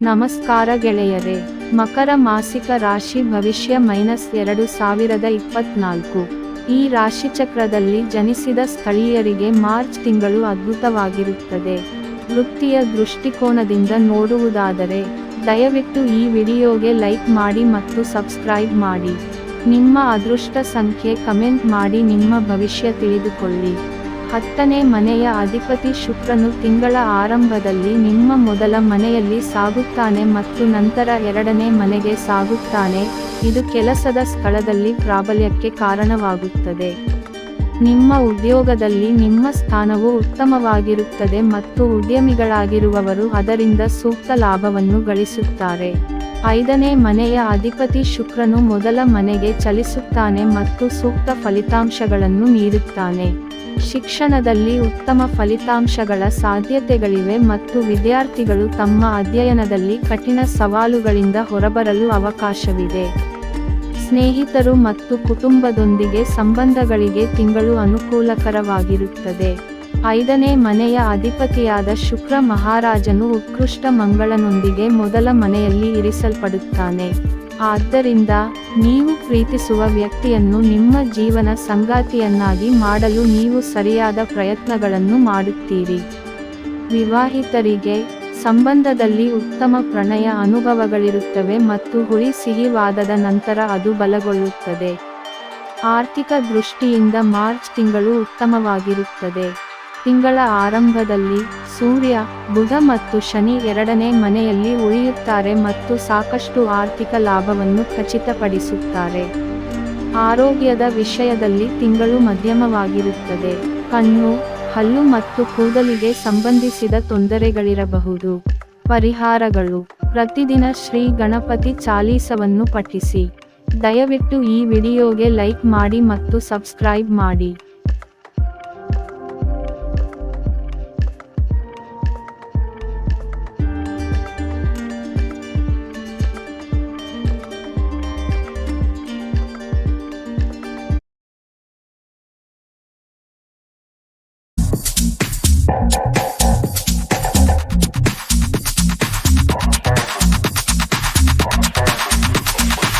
ನಮಸ್ಕಾರ ಗೆಳೆಯರೇ, ಮಕರ ಮಾಸಿಕ ರಾಶಿ ಭವಿಷ್ಯ ಮೈನಸ್ ಎರಡು ಸಾವಿರದ ಇಪ್ಪತ್ನಾಲ್ಕು. ಈ ರಾಶಿಚಕ್ರದಲ್ಲಿ ಜನಿಸಿದ ಸ್ಥಳೀಯರಿಗೆ ಮಾರ್ಚ್ ತಿಂಗಳು ಅದ್ಭುತವಾಗಿರುತ್ತದೆ. ವೃತ್ತಿಯ ದೃಷ್ಟಿಕೋನದಿಂದ ನೋಡುವುದಾದರೆ, ದಯವಿಟ್ಟು ಈ ವಿಡಿಯೋಗೆ ಲೈಕ್ ಮಾಡಿ ಮತ್ತು ಸಬ್ಸ್ಕ್ರೈಬ್ ಮಾಡಿ. ನಿಮ್ಮ ಅದೃಷ್ಟ ಸಂಖ್ಯೆ ಕಮೆಂಟ್ ಮಾಡಿ ನಿಮ್ಮ ಭವಿಷ್ಯ ತಿಳಿದುಕೊಳ್ಳಿ. ಹತ್ತನೇ ಮನೆಯ ಅಧಿಪತಿ ಶುಕ್ರನು ತಿಂಗಳ ಆರಂಭದಲ್ಲಿ ನಿಮ್ಮ ಮೊದಲ ಮನೆಯಲ್ಲಿ ಸಾಗುತ್ತಾನೆ ಮತ್ತು ನಂತರ ಎರಡನೇ ಮನೆಗೆ ಸಾಗುತ್ತಾನೆ. ಇದು ಕೆಲಸದ ಸ್ಥಳದಲ್ಲಿ ಪ್ರಾಬಲ್ಯಕ್ಕೆ ಕಾರಣವಾಗುತ್ತದೆ. ನಿಮ್ಮ ಉದ್ಯೋಗದಲ್ಲಿ ನಿಮ್ಮ ಸ್ಥಾನವು ಉತ್ತಮವಾಗಿರುತ್ತದೆ ಮತ್ತು ಉದ್ಯಮಿಗಳಾಗಿರುವವರು ಅದರಿಂದ ಸೂಕ್ತ ಲಾಭವನ್ನು ಗಳಿಸುತ್ತಾರೆ. ಐದನೇ ಮನೆಯ ಅಧಿಪತಿ ಶುಕ್ರನು ಮೊದಲ ಮನೆಗೆ ಚಲಿಸುತ್ತಾನೆ ಮತ್ತು ಸೂಕ್ತ ಫಲಿತಾಂಶಗಳನ್ನು ನೀಡುತ್ತಾನೆ. ಶಿಕ್ಷಣದಲ್ಲಿ ಉತ್ತಮ ಫಲಿತಾಂಶಗಳ ಸಾಧ್ಯತೆಗಳಿವೆ ಮತ್ತು ವಿದ್ಯಾರ್ಥಿಗಳು ತಮ್ಮ ಅಧ್ಯಯನದಲ್ಲಿ ಕಠಿಣ ಸವಾಲುಗಳಿಂದ ಹೊರಬರಲು ಅವಕಾಶವಿದೆ. ಸ್ನೇಹಿತರು ಮತ್ತು ಕುಟುಂಬದೊಂದಿಗೆ ಸಂಬಂಧಗಳಿಗೆ ತಿಂಗಳು ಅನುಕೂಲಕರವಾಗಿರುತ್ತದೆ. ಐದನೇ ಮನೆಯ ಅಧಿಪತಿಯಾದ ಶುಕ್ರ ಮಹಾರಾಜನು ಉತ್ಕೃಷ್ಟ ಮಂಗಳನೊಂದಿಗೆ ಮೊದಲ ಮನೆಯಲ್ಲಿ ಇರಿಸಲ್ಪಡುತ್ತಾನೆ. ಆದ್ದರಿಂದ, ನೀವು ಪ್ರೀತಿಸುವ ವ್ಯಕ್ತಿಯನ್ನು ನಿಮ್ಮ ಜೀವನ ಸಂಗಾತಿಯನ್ನಾಗಿ ಮಾಡಲು ನೀವು ಸರಿಯಾದ ಪ್ರಯತ್ನಗಳನ್ನು ಮಾಡುತ್ತೀರಿ. ವಿವಾಹಿತರಿಗೆ ಸಂಬಂಧದಲ್ಲಿ ಉತ್ತಮ ಪ್ರಣಯ ಅನುಭವಗಳಿರುತ್ತವೆ ಮತ್ತು ಹುಳಿ ಸಿಹಿವಾದದ ನಂತರ ಅದು ಬಲಗೊಳ್ಳುತ್ತದೆ. ಆರ್ಥಿಕ ದೃಷ್ಟಿಯಿಂದ ಮಾರ್ಚ್ ತಿಂಗಳು ಉತ್ತಮವಾಗಿರುತ್ತದೆ. ತಿಂಗಳ ಆರಂಭದಲ್ಲಿ ಸೂರ್ಯ, ಬುಧ ಮತ್ತು ಶನಿ ಎರಡನೇ ಮನೆಯಲ್ಲಿ ಉಳಿಯುತ್ತಾರೆ ಮತ್ತು ಸಾಕಷ್ಟು ಆರ್ಥಿಕ ಲಾಭವನ್ನು ಖಚಿತಪಡಿಸುತ್ತಾರೆ. ಆರೋಗ್ಯದ ವಿಷಯದಲ್ಲಿ ತಿಂಗಳು ಮಧ್ಯಮವಾಗಿರುತ್ತದೆ. ಕಣ್ಣು, ಹಲ್ಲು ಮತ್ತು ಕೂದಲಿಗೆ ಸಂಬಂಧಿಸಿದ ತೊಂದರೆಗಳಿರಬಹುದು. ಪರಿಹಾರಗಳು. ಪ್ರತಿದಿನ ಶ್ರೀ ಗಣಪತಿ ಚಾಲೀಸವನ್ನು ಪಠಿಸಿ. ದಯವಿಟ್ಟು ಈ ವಿಡಿಯೋಗೆ ಲೈಕ್ ಮಾಡಿ ಮತ್ತು ಸಬ್ಸ್ಕ್ರೈಬ್ ಮಾಡಿ.